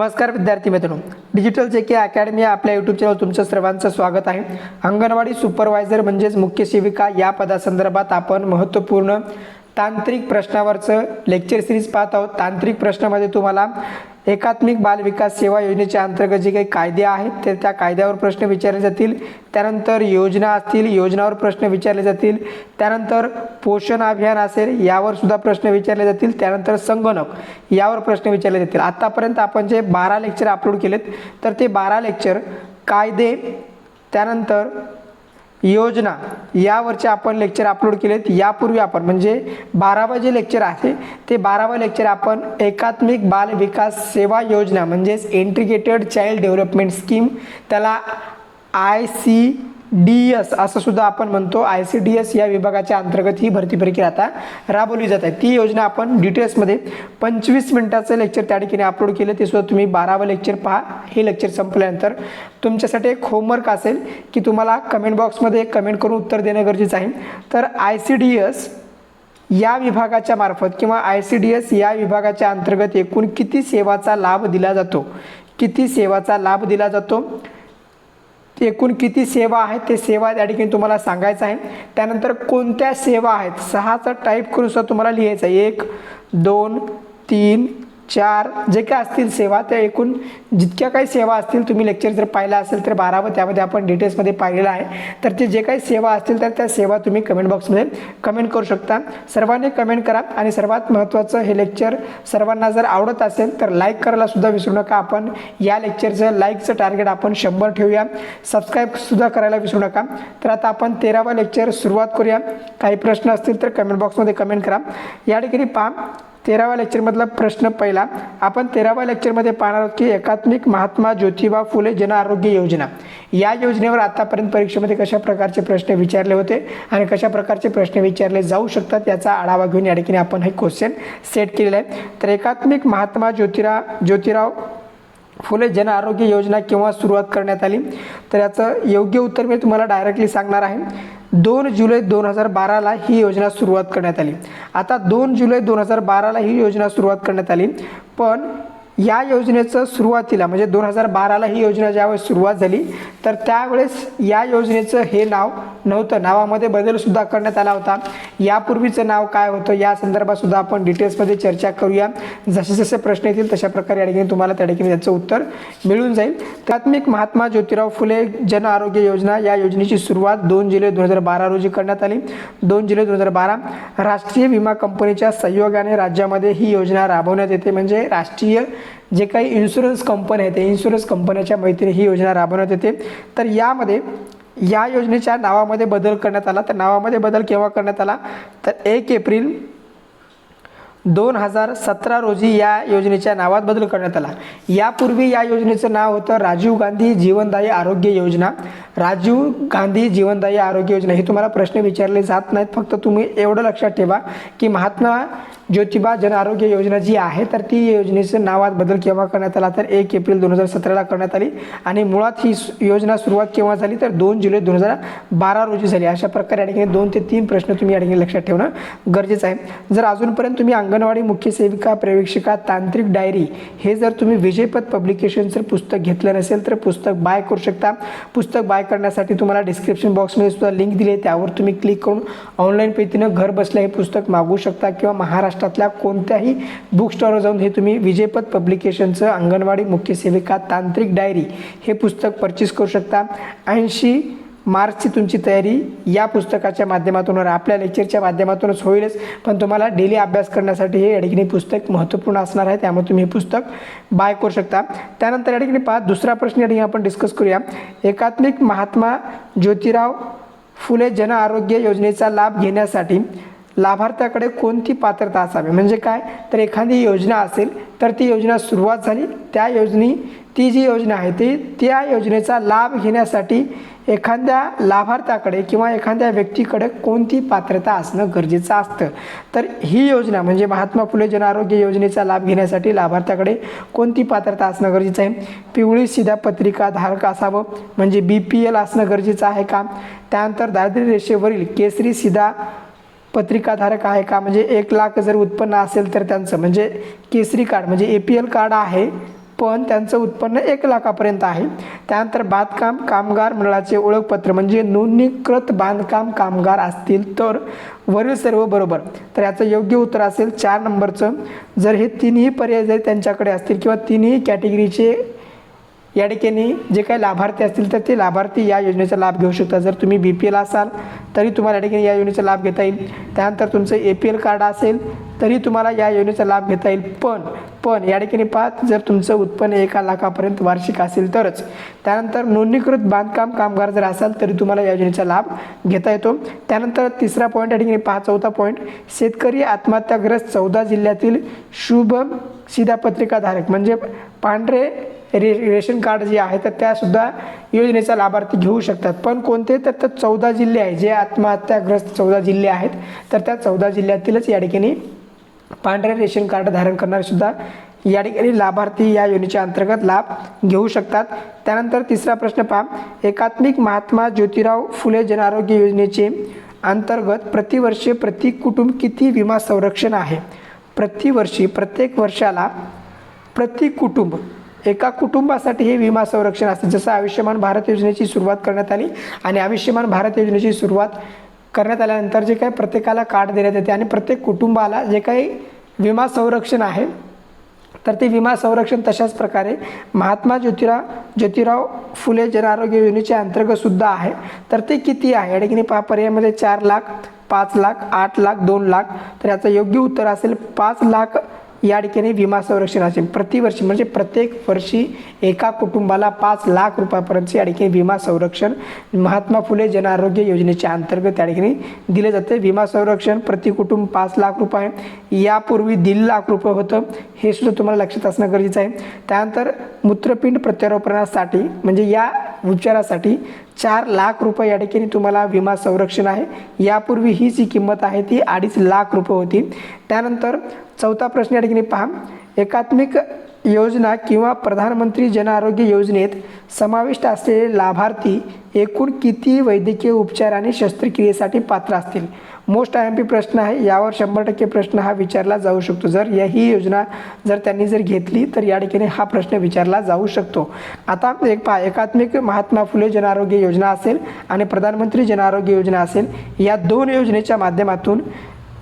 नमस्कार विद्यार्थी मित्रांनो. डिजिटल जे के अकॅडमी आपल्या यूट्यूब चॅनल तुमचं सर्वांचं स्वागत आहे. अंगणवाडी सुपरवायझर म्हणजेच मुख्य सेविका या पदासंदर्भात आपण महत्त्वपूर्ण तांत्रिक प्रश्नावरचं लेक्चर सिरीज पाहत आहोत. तांत्रिक प्रश्नामध्ये तुम्हाला एकात्मिक बाल विकास सेवा योजनेच्या अंतर्गत जे काही कायदे आहेत ते त्या कायद्यावर प्रश्न विचारले जातील. त्यानंतर योजना असतील योजनावर प्रश्न विचारले जातील. त्यानंतर पोषण अभियान असेल यावर सुद्धा प्रश्न विचारले जातील. त्यानंतर संगणक यावर प्रश्न विचारले जातील. आत्तापर्यंत आपण जे बारा लेक्चर अपलोड केलेत तर ते बारा लेक्चर कायदे त्यानंतर योजना यावरचे आपण लेक्चर अपलोड केलेत. यापूर्वी आपण म्हणजे बारावं जे लेक्चर आहे ते बारावं लेक्चर आपण एकात्मिक बाल विकास सेवा योजना म्हणजेच इंटिग्रेटेड चाइल्ड डेव्हलपमेंट स्कीम त्याला आय सी डी एस असं सुद्धा आपण म्हणतो. आय सी डी एस या विभागाच्या अंतर्गत ही भरती प्रक्रिया आता राबवली जात आहे. ती योजना आपण डिटेल्समध्ये पंचवीस मिनिटाचं लेक्चर त्या ठिकाणी अपलोड केलं. ते सुद्धा तुम्ही बारावं लेक्चर पहा. हे लेक्चर संपल्यानंतर तुमच्यासाठी एक होमवर्क असेल की तुम्हाला कमेंट बॉक्समध्ये कमेंट करून उत्तर देणं गरजेचं आहे. तर आय सी डी एस या विभागाच्या मार्फत किंवा आय सी डी एस या विभागाच्या अंतर्गत एकूण किती सेवाचा लाभ दिला जातो? किती सेवाचा लाभ दिला जातो? एकूण किती सेवा आहेत ते सेवा त्या ठिकाणी तुम्हाला सांगायचं आहे. त्यानंतर कोणत्या सेवा आहेत? सहाचा टाईप करून सुद्धा तुम्हाला लिहायचं आहे. एक दोन तीन चार जे काय असतील सेवा त्या एकूण जितक्या काही सेवा असतील तुम्ही लेक्चर जर पाहिला असेल तर बारावं त्यामध्ये आपण डिटेल्समध्ये पाहिलेलं आहे. तर ते जे काही सेवा असतील तर त्या सेवा तुम्ही कमेंट बॉक्समध्ये कमेंट करू शकता. सर्वांनी कमेंट करा आणि सर्वात महत्त्वाचं हे लेक्चर सर्वांना जर आवडत असेल तर लाईक करायला सुद्धा विसरू नका. आपण या लेक्चरचं लाईकचं टार्गेट आपण शंभर ठेवूया. सबस्क्राईबसुद्धा करायला विसरू नका. तर आता आपण तेरावा लेक्चर सुरुवात करूया. काही प्रश्न असतील तर कमेंट बॉक्समध्ये कमेंट करा. या ठिकाणी पहा. तेराव्या लेक्चरमधला प्रश्न पहिला. आपण तेराव्या लेक्चरमध्ये पाहणार आहोत की एकात्मिक महात्मा ज्योतिबा फुले जन आरोग्य योजना. या योजनेवर आतापर्यंत परीक्षेमध्ये कशा प्रकारचे प्रश्न विचारले होते आणि कशा प्रकारचे प्रश्न विचारले जाऊ शकतात याचा आढावा घेऊन या ठिकाणी आपण हे क्वेश्चन सेट केलेलं आहे तर एकात्मिक महात्मा ज्योतिरा ज्योतिराव फुले जन आरोग्य योजना केव्हा सुरुवात करण्यात आली? तर याचं योग्य उत्तर मी तुम्हाला डायरेक्टली सांगणार आहे. दोन जुलै दोन हजार बाराला ही योजना सुरुवात करण्यात आली. आता दोन जुलै दोन हजार बाराला ही योजना सुरुवात करण्यात आली. पण या योजनेचं सुरुवातीला म्हणजे दोन हजार बाराला ही योजना ज्यावेळेस सुरुवात झाली तर त्यावेळेस या योजनेचं हे नाव नव्हतं. नावामध्ये बदलसुद्धा करण्यात आला होता. यापूर्वीचं नाव काय होतं या संदर्भातसुद्धा आपण डिटेल्समध्ये चर्चा करूया. जसे जसे प्रश्न येतील तशा प्रकारे या ठिकाणी तुम्हाला त्या ठिकाणी त्याचं उत्तर मिळून जाईल. प्राथमिक महात्मा ज्योतिराव फुले जन आरोग्य योजना या योजनेची सुरुवात दोन जुलै दोन हजार बारा रोजी करण्यात आली. दोन जुलै दोन हजार बारा राष्ट्रीय विमा कंपनीच्या सहयोगाने राज्यामध्ये ही योजना राबवण्यात येते. म्हणजे राष्ट्रीय जे काही इन्शुरन्स कंपन्या आहेत ते इन्शुरन्स कंपन्याच्या मैत्रीने ही योजना राबवण्यात येते. तर यामध्ये या योजनेच्या नावामध्ये बदल करण्यात आला. तर नावामध्ये बदल केव्हा करण्यात आला? तर एक एप्रिल दोन हजार सतरा रोजी या योजनेच्या नावात बदल करण्यात आला. यापूर्वी या योजनेचं नाव होतं राजीव गांधी जीवनदायी आरोग्य योजना. राजीव गांधी जीवनदायी आरोग्य योजना हे तुम्हाला प्रश्न विचारले जात नाहीत. फक्त तुम्ही एवढं लक्षात ठेवा की महात्मा ज्योतिबा जन आरोग्य योजना जी आहे तर ती योजनेचं नावात बदल केव्हा करण्यात आला? तर एक एप्रिल दोन हजार सतराला करण्यात आली आणि मुळात ही सु- योजना सुरुवात केव्हा झाली? तर दोन जुलै दोन हजार बारा रोजी झाली. अशा प्रकारे या ठिकाणी दोन ते तीन प्रश्न तुम्ही या ठिकाणी लक्षात ठेवणं गरजेचं आहे. जर अजूनपर्यंत तुम्ही अंगणवाडी मुख्य सेविका प्रवेशिका तांत्रिक डायरी हे जर तुम्ही विजयपथ पब्लिकेशनचं पुस्तक घेतलं नसेल तर पुस्तक बाय करू शकता. पुस्तक बाय करण्यासाठी तुम्हाला डिस्क्रिप्शन बॉक्समध्ये सुद्धा लिंक दिली आहे. त्यावर तुम्ही क्लिक करून ऑनलाईन पद्धतीनं घर बसल्या हे पुस्तक मागवू शकता किंवा महाराष्ट्र महाराष्ट्रातल्या कोणत्याही बुक स्टॉलवर जाऊन हे तुम्ही विजयपद पब्लिकेशनचं अंगणवाडी मुख्य सेविका तांत्रिक डायरी हे पुस्तक परचेस करू शकता. ऐंशी मार्चची तुमची तयारी या पुस्तकाच्या माध्यमातून होणार. आपल्या लेक्चरच्या माध्यमातूनच होईलच पण तुम्हाला डेली अभ्यास करण्यासाठी हे या ठिकाणी पुस्तक महत्त्वपूर्ण असणार आहे त्यामुळे तुम्ही हे पुस्तक बाय करू शकता. त्यानंतर या ठिकाणी पहा दुसरा प्रश्न या ठिकाणी आपण डिस्कस करूया. एकात्मिक महात्मा ज्योतिराव फुले जन आरोग्य योजनेचा लाभ घेण्यासाठी लाभार्थ्याकडे कोणती पात्रता असावी? म्हणजे काय? तर एखादी योजना असेल तर ती योजना सुरुवात झाली. त्या योजने ती जी योजना आहे ती त्या योजनेचा लाभ घेण्यासाठी एखाद्या लाभार्थ्याकडे किंवा एखाद्या व्यक्तीकडे कोणती पात्रता असणं गरजेचं असतं? तर ही योजना म्हणजे महात्मा फुले जन आरोग्य योजनेचा लाभ घेण्यासाठी लाभार्थ्याकडे कोणती पात्रता असणं गरजेचं आहे? पिवळी सिधा पत्रिका धारक असावं म्हणजे बी पी एल असणं गरजेचं आहे का? त्यानंतर दारिद्र्य रेषेवरील केसरी सिधा पत्रिकाधारक आहे का? म्हणजे एक लाख जर उत्पन्न असेल तर त्यांचं म्हणजे केसरी कार्ड म्हणजे ए पी एल कार्ड आहे पण त्यांचं उत्पन्न एक लाखापर्यंत आहे. त्यानंतर बांधकाम कामगार मंडळाचे ओळखपत्र म्हणजे नोंदणीकृत बांधकाम कामगार असतील तर वरील सर्व बरोबर. तर याचं योग्य उत्तर असेल चार नंबरचं. जर हे तिन्ही पर्याय जर त्यांच्याकडे असतील किंवा तिन्ही कॅटेगरीचे या ठिकाणी जे काही लाभार्थी असतील तर ते लाभार्थी या योजनेचा लाभ घेऊ शकतात. जर तुम्ही बी पी एल असाल तरी तुम्हाला या ठिकाणी या योजनेचा लाभ घेता येईल. त्यानंतर तुमचं ए पी एल कार्ड असेल तरी तुम्हाला या योजनेचा लाभ घेता येईल. पण पण या ठिकाणी पाहत जर तुमचं उत्पन्न एका लाखापर्यंत वार्षिक असेल तरच. त्यानंतर नोंदणीकृत बांधकाम कामगार जर असाल तरी तुम्हाला या योजनेचा लाभ घेता येतो. त्यानंतर तिसरा पॉईंट या ठिकाणी पहा चौथा पॉईंट शेतकरी आत्महत्याग्रस्त चौदा जिल्ह्यातील शुभ शिधापत्रिकाधारक म्हणजे पांढरे रे रेशन कार्ड जे आहे तर त्यासुद्धा योजनेचा लाभार्थी घेऊ शकतात. पण कोणते? तर तर चौदा जिल्हे आहे जे आत्महत्याग्रस्त चौदा जिल्हे आहेत. तर त्या चौदा जिल्ह्यातीलच या ठिकाणी पांढरे रेशन कार्ड धारण करणारेसुद्धा या ठिकाणी लाभार्थी या योजनेच्या अंतर्गत लाभ घेऊ शकतात. त्यानंतर तिसरा प्रश्न पहा. एकात्मिक महात्मा ज्योतिराव फुले जनआरोग्य योजनेचे अंतर्गत प्रतिवर्षी प्रति कुटुंब किती विमा संरक्षण आहे? प्रतिवर्षी प्रत्येक वर्षाला प्रति कुटुंब एका कुटुंबासाठी हे विमा संरक्षण असते. जसं आयुष्यमान भारत योजनेची सुरुवात करण्यात आली आणि आयुष्यमान भारत योजनेची सुरुवात करण्यात आल्यानंतर जे काही प्रत्येकाला कार्ड देण्यात येते आणि प्रत्येक कुटुंबाला जे काही विमा संरक्षण आहे तर ते विमा संरक्षण तशाच प्रकारे महात्मा ज्योतिराव ज्योतिराव फुले जनआरोग्य योजनेच्या अंतर्गतसुद्धा आहे. तर ते किती आहे? आणि की पहा पर्यायामध्ये चार लाख पाच लाख आठ लाख दोन लाख तर याचं योग्य उत्तर असेल पाच लाख या ठिकाणी विमा संरक्षण असेल. प्रतिवर्षी म्हणजे प्रत्येक वर्षी एका कुटुंबाला पाच लाख रुपयापर्यंत या ठिकाणी विमा संरक्षण महात्मा फुले जनआरोग्य योजनेच्या अंतर्गत या ठिकाणी दिले जाते. विमा संरक्षण प्रति कुटुंब पाच लाख रुपये यापूर्वी दीड लाख रुपये होतं. हे सुद्धा तुम्हाला लक्षात असणं गरजेचं आहे. त्यानंतर मूत्रपिंड प्रत्यारोपणासाठी म्हणजे या उपचारासाठी चार लाख रुपये या ठिकाणी तुम्हाला विमा संरक्षण आहे. यापूर्वी ही जी किंमत आहे ती अडीच लाख रुपये होती. त्यानंतर चौथा प्रश्न या ठिकाणी पहा. एकात्मिक योजना किंवा प्रधानमंत्री जनआरोग्य योजनेत समाविष्ट असलेले लाभार्थी एकूण किती वैद्यकीय उपचार आणि शस्त्रक्रियेसाठी पात्र असतील? मोस्ट आय एम पी प्रश्न आहे. यावर शंभर टक्के प्रश्न हा विचारला जाऊ शकतो. जर या ही योजना जर त्यांनी जर घेतली तर या ठिकाणी हा प्रश्न विचारला जाऊ शकतो. आता एक पहा एकात्मिक महात्मा फुले जनआरोग्य योजना असेल आणि प्रधानमंत्री जनआरोग्य योजना असेल या दोन योजनेच्या माध्यमातून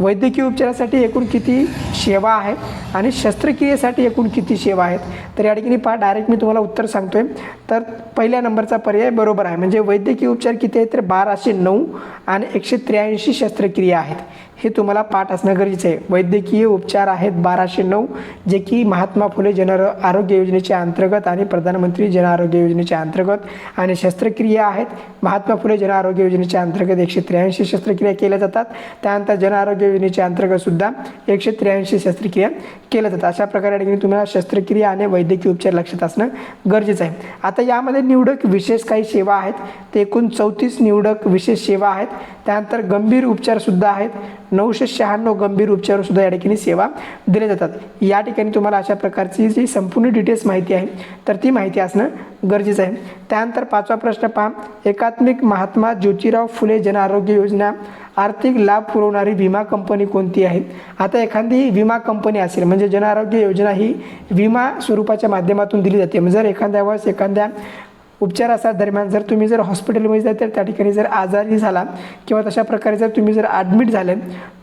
वैद्यकीय उपचारासाठी एकूण किती सेवा आहेत आणि शस्त्रक्रियेसाठी एकूण किती सेवा आहेत? तर या ठिकाणी पहा डायरेक्ट मी तुम्हाला उत्तर सांगतोय. तर पहिल्या नंबरचा पर्याय बरोबर आहे. म्हणजे वैद्यकीय उपचार किती आहेत? तर बाराशे नऊ आणि एकशे त्र्याऐंशी शस्त्रक्रिया आहेत. हे तुम्हाला पाठ असणं गरजेचं आहे. वैद्यकीय उपचार आहेत बाराशे नऊ जे की महात्मा फुले जन आरोग्य योजनेच्या अंतर्गत आणि प्रधानमंत्री जन आरोग्य योजनेच्या अंतर्गत आणि शस्त्रक्रिया आहेत. महात्मा फुले जन आरोग्य योजनेच्या अंतर्गत एकशे त्र्याऐंशी शस्त्रक्रिया केल्या जातात. त्यानंतर जन आरोग्य योजनेच्या अंतर्गत सुद्धा एकशे त्र्याऐंशी शस्त्रक्रिया केल्या जातात. अशा प्रकारे ठिकाणी तुम्हाला शस्त्रक्रिया आणि वैद्यकीय उपचार लक्षात असणं गरजेचं आहे. आता यामध्ये निवडक विशेष काही सेवा आहेत. ते एकूण चौतीस निवडक विशेष सेवा आहेत. त्यानंतर गंभीर उपचारसुद्धा आहेत. नऊशे शहाण्णव गंभीर उपचार सुद्धा या ठिकाणी सेवा दिल्या जातात. या ठिकाणी तुम्हाला अशा प्रकारची जी संपूर्ण डिटेल्स माहिती आहे तर ती माहिती असणं गरजेचं आहे. त्यानंतर पाचवा प्रश्न पहा. एकात्मिक महात्मा ज्योतिराव फुले जन आरोग्य योजना आर्थिक लाभ पुरवणारी विमा कंपनी कोणती आहे? आता एखादी विमा कंपनी असेल म्हणजे जनआरोग्य योजना ही विमा स्वरूपाच्या माध्यमातून दिली जाते. म्हणजे जर एखाद्या वेळेस एखाद्या उपचाराच्या दरम्यान जर तुम्ही जर हॉस्पिटलमध्ये जाल तर त्या ठिकाणी जर आजारी झाला किंवा तशा प्रकारे जर तुम्ही जर ॲडमिट झाले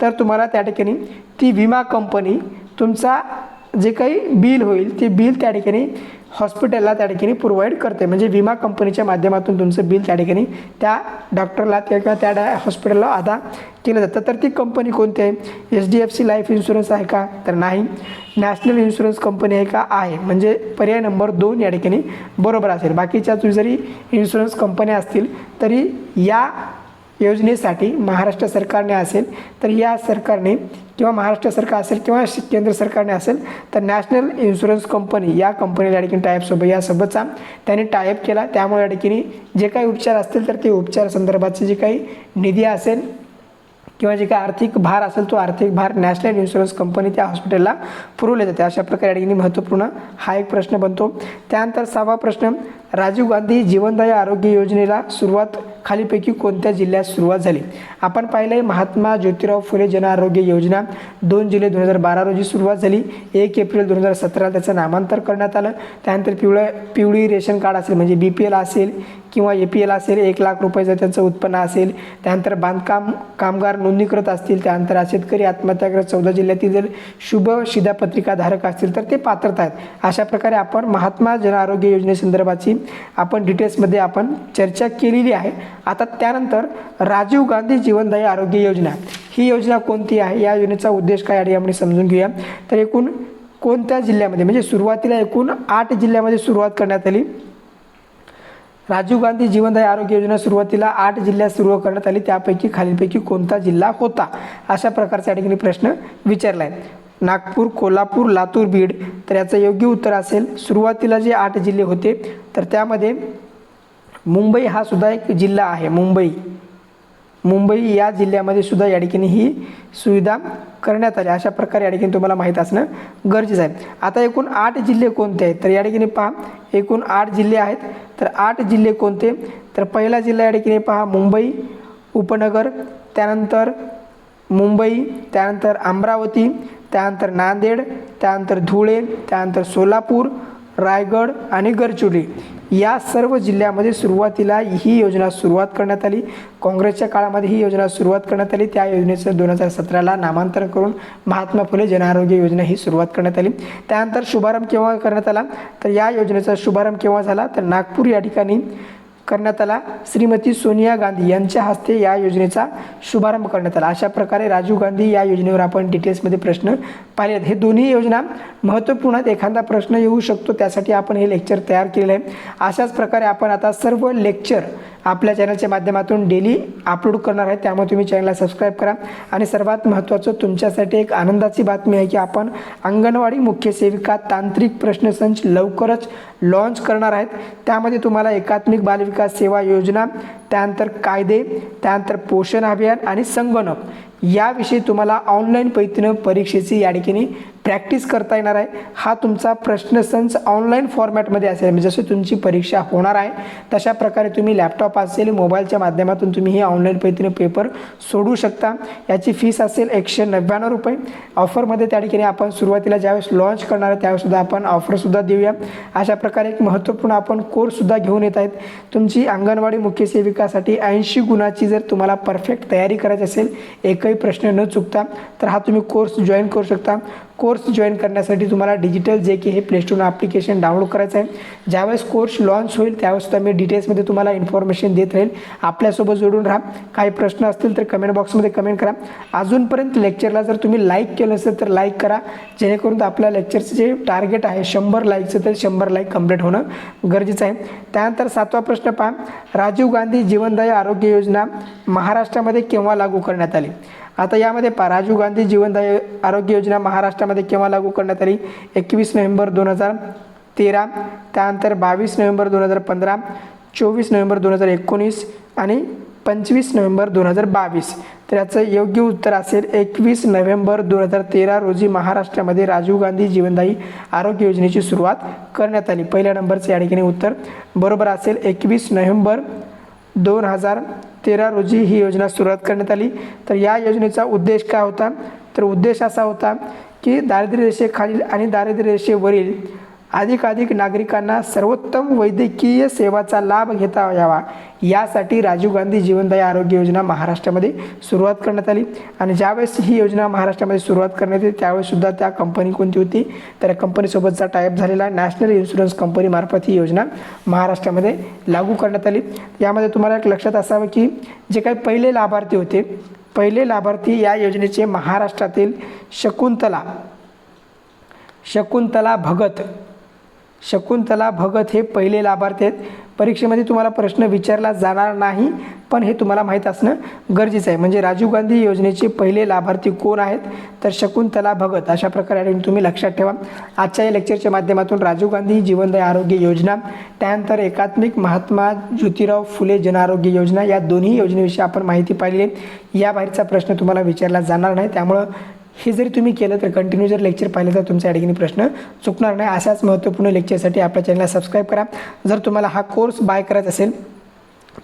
तर तुम्हाला त्या ठिकाणी ती विमा कंपनी तुमचा जे काही बिल होईल ते बिल त्या ठिकाणी हॉस्पिटलला त्या ठिकाणी प्रोव्हाइड करते. म्हणजे विमा कंपनीच्या माध्यमातून तुमचं बिल त्या ठिकाणी त्या डॉक्टरला किंवा त्या डा हॉस्पिटलला अदा केलं जातं. तर ती कंपनी कोणती आहे? H D F C life insurance आहे का? तर नाही. नॅशनल इन्शुरन्स कंपनी आहे का? आहे. म्हणजे पर्याय नंबर दोन या ठिकाणी बरोबर असेल. बाकीच्या तुझी जरी इन्शुरन्स कंपन्या असतील तरी या योजनेसाठी महाराष्ट्र सरकारने असेल तर या सरकारने किंवा महाराष्ट्र सरकार असेल किंवा केंद्र सरकारने असेल तर नॅशनल इन्शुरन्स कंपनी या कंपनीला या ठिकाणी टाईपसोबत यासोबतचा त्यांनी टायअप केला. त्यामुळे या ठिकाणी जे काही उपचार असतील तर ते उपचार संदर्भाचे जे काही निधी असेल किंवा जे काही आर्थिक भार असेल तो आर्थिक भार नॅशनल इन्शुरन्स कंपनी त्या हॉस्पिटलला पुरवले जाते. अशा प्रकारे या ठिकाणी महत्त्वपूर्ण हा एक प्रश्न बनतो. त्यानंतर सहावा प्रश्न राजीव गांधी जीवनदायी आरोग्य योजनेला सुरुवात खालीपैकी कोणत्या जिल्ह्यात सुरुवात झाली? आपण पाहिलं आहे महात्मा ज्योतिराव फुले जन आरोग्य योजना. दोन जुलै दोन हजार बारा रोजी सुरुवात झाली. एक एप्रिल दोन हजार सतराला त्याचं नामांतर करण्यात आलं. त्यानंतर पिवळं पिवळी रेशन कार्ड असेल म्हणजे बी पी एल असेल किंवा ए पी एल असेल एक लाख रुपयाचं त्यांचं उत्पन्न असेल. त्यानंतर बांधकाम कामगार नोंदणीकृत असतील. त्यानंतर शेतकरी आत्महत्याग्रस्त चौदा जिल्ह्यातील जर शुभ शिधापत्रिकाधारक असतील तर ते पात्रता आहेत. अशा प्रकारे आपण महात्मा जन आरोग्य योजनेसंदर्भाची आपण डिटेल्समध्ये आपण चर्चा केलेली आहे. आता त्यानंतर राजीव गांधी जीवनदायी आरोग्य योजना. ही योजना कोणती आहे? या योजनेचा उद्देश काय आहे? आपण समजून घेऊया. तर एकूण कोणत्या जिल्ह्यामध्ये? म्हणजे सुरुवातीला एकूण आठ जिल्ह्यामध्ये सुरुवात करण्यात आली. राजीव गांधी जीवनदायी आरोग्य योजना सुरुवातीला आठ जिल्ह्यात सुरू करण्यात आली. त्यापैकी खालीलपैकी कोणता जिल्हा होता? अशा प्रकारचा या ठिकाणी प्रश्न विचारला आहे नागपूर कोल्हापूर लातूर बीड. तर याचं योग्य उत्तर असेल सुरुवातीला जे आठ जिल्हे होते तर त्यामध्ये मुंबई हा सुद्धा एक जिल्हा आहे मुंबई. मुंबई या जिल्ह्यामध्ये सुद्धा या ठिकाणी ही सुविधा करण्यात आली. अशा प्रकारे या ठिकाणी तुम्हाला माहीत असणं गरजेचं आहे. आता एकूण आठ जिल्हे कोणते आहेत? तर या ठिकाणी पहा एकूण आठ जिल्हे आहेत. तर आठ जिल्हे कोणते? तर पहिला जिल्हा या ठिकाणी पहा मुंबई उपनगर त्यानंतर मुंबई त्यानंतर अमरावती त्यानंतर नांदेड त्यानंतर धुळे त्यानंतर सोलापूर रायगड आणि गडचिरोली या सर्व जिल्ह्यामध्ये सुरुवातीला ही योजना सुरुवात करण्यात आली. काँग्रेसच्या काळामध्ये ही योजना सुरुवात करण्यात आली. त्या योजनेचं दोन हजार सतराला नामांतरण करून महात्मा फुले जनआरोग्य योजना ही सुरुवात करण्यात आली. त्यानंतर शुभारंभ केव्हा करण्यात आला? तर या योजनेचा शुभारंभ केव्हा झाला? तर नागपूर या ठिकाणी करण्यात आला. श्रीमती सोनिया गांधी यांच्या हस्ते या योजनेचा शुभारंभ करण्यात आला. अशा प्रकारे राजीव गांधी या योजनेवर आपण डिटेल्समध्ये प्रश्न पाहिले आहेत हे दोन्ही योजना महत्त्वपूर्ण आहेत. एखादा प्रश्न येऊ शकतो. त्यासाठी आपण हे लेक्चर तयार केलेलं आहे. अशाच प्रकारे आपण आता सर्व लेक्चर आपल्या चॅनलच्या माध्यमातून डेली अपलोड करणार आहे. त्यामुळे तुम्ही चॅनलला सबस्क्राईब करा. आणि सर्वात महत्त्वाचं तुमच्यासाठी एक आनंदाची बातमी आहे की आपण अंगणवाडी मुख्य सेविका तांत्रिक प्रश्नसंच लवकरच लॉन्च करणार आहेत. त्यामध्ये तुम्हाला एकात्मिक बालविकास सेवा योजना त्यानंतर कायदे त्यानंतर पोषण अभियान आणि संगणक. याविषयी तुम्हाला ऑनलाईन पद्धतीनं परीक्षेची या ठिकाणी प्रॅक्टिस करता येणार आहे. हा तुमचा प्रश्नसंच ऑनलाईन फॉर्मॅटमध्ये असेल. म्हणजे जसं तुमची परीक्षा होणार आहे तशा प्रकारे तुम्ही लॅपटॉप असेल मोबाईलच्या माध्यमातून तुम्ही हे ऑनलाईन पद्धतीने पेपर सोडू शकता. याची फीस असेल एकशे नव्याण्णव रुपये. ऑफरमध्ये त्या ठिकाणी आपण सुरुवातीला ज्यावेळेस लॉन्च करणार आहे त्यावेळेसुद्धा आपण ऑफरसुद्धा देऊया. अशा प्रकारे एक महत्त्वपूर्ण आपण कोर्ससुद्धा घेऊन येत आहेत. तुमची अंगणवाडी मुख्य सेविकासाठी ऐंशी गुणाची जर तुम्हाला परफेक्ट तयारी करायची असेल एकही प्रश्न न चुकता तर हा तुम्ही कोर्स जॉईन करू शकता. कोर्स जॉईन करण्यासाठी तुम्हाला डिजिटल जे की हे प्लेस्टोर ॲप्लिकेशन डाउनलोड करायचं आहे. ज्यावेळेस कोर्स लॉन्च होईल त्यावेळेस तुम्ही मी डिटेल्समध्ये तुम्हाला इन्फॉर्मेशन देत राहील. आपल्यासोबत जोडून राहा. काही प्रश्न असतील तर कमेंट बॉक्समध्ये कमेंट करा. अजूनपर्यंत लेक्चरला जर तुम्ही लाईक केलं असेल तर लाईक करा. जेणेकरून आपल्या लेक्चरचं जे टार्गेट आहे शंभर लाईकचं तर शंभर लाईक कंप्लीट होणं गरजेचं आहे. त्यानंतर सातवा प्रश्न पहा. राजीव गांधी जीवनदायी आरोग्य योजना महाराष्ट्रामध्ये केव्हा लागू करण्यात आली? आता यामध्ये पहा राजीव गांधी जीवनदायी आरोग्य योजना महाराष्ट्रामध्ये केव्हा लागू करण्यात आली? एकवीस नोव्हेंबर दोन हजार तेरा त्यानंतर बावीस नोव्हेंबर दोन हजार पंधरा चोवीस नोव्हेंबर दोन हजार एकोणीस आणि पंचवीस नोव्हेंबर दोन हजार बावीस. तर याचं योग्य उत्तर असेल एकवीस नोव्हेंबर दोन हजार तेरा रोजी महाराष्ट्रामध्ये राजीव गांधी जीवनदायी आरोग्य योजनेची सुरुवात करण्यात आली. पहिल्या नंबरचं या ठिकाणी उत्तर बरोबर असेल एकवीस नोव्हेंबर दोन हजार तेरा रोजी ही योजना सुरुवात करण्यात आली. तर या योजनेचा उद्देश काय होता? तर उद्देश असा होता की दारिद्र्य रेषेखालील आणि दारिद्र्य रेषेवरील अधिकाधिक नागरिकांना सर्वोत्तम वैद्यकीय सेवाचा लाभ घेता यावा. यासाठी राजीव गांधी जीवनदायी आरोग्य योजना महाराष्ट्रामध्ये सुरुवात करण्यात आली. आणि ज्यावेळेस ही योजना महाराष्ट्रामध्ये सुरुवात करण्यात येते त्यावेळेससुद्धा त्या कंपनी कोणती होती? तर कंपनीसोबतचा टाईप झालेला नॅशनल इन्शुरन्स कंपनीमार्फत ही योजना महाराष्ट्रामध्ये लागू करण्यात आली. यामध्ये तुम्हाला एक लक्षात असावं की जे काही पहिले लाभार्थी होते पहिले लाभार्थी या योजनेचे महाराष्ट्रातील शकुंतला शकुंतला भगत शकुंतला भगत हे पहिले लाभार्थी आहेत. परीक्षेमध्ये तुम्हाला प्रश्न विचारला जाणार नाही पण हे तुम्हाला माहीत असणं गरजेचं आहे. म्हणजे राजीव गांधी योजनेचे पहिले लाभार्थी कोण आहेत? तर शकुंतला भगत. अशा प्रकारे तुम्ही लक्षात ठेवा. आजच्या या लेक्चरच्या माध्यमातून राजीव गांधी जीवनदायी आरोग्य योजना त्यानंतर एकात्मिक महात्मा ज्योतिराव फुले जनआरोग्य योजना या दोन्ही योजनेविषयी आपण माहिती पाहिली या बाहेरचा प्रश्न तुम्हाला विचारला जाणार नाही. त्यामुळं हे जरी तुम्ही केलं तर कंटिन्यू जर लेक्चर पाहिलं तर तुमच्या या प्रश्न चुकणार नाही. अशाच महत्त्वपूर्ण लेक्चरसाठी आपल्या चॅनलला सबस्क्राईब करा. जर तुम्हाला हा कोर्स बाय करायचा असेल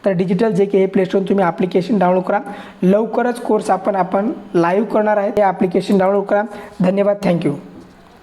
तर डिजिटल जे के हे प्लेस्टोर तुम्ही ॲप्लिकेशन डाउनलोड करा. लवकरच कोर्स आपण आपण लाईव्ह करणार आहे. ते ॲप्लिकेशन डाउनलोड करा. धन्यवाद. थँक्यू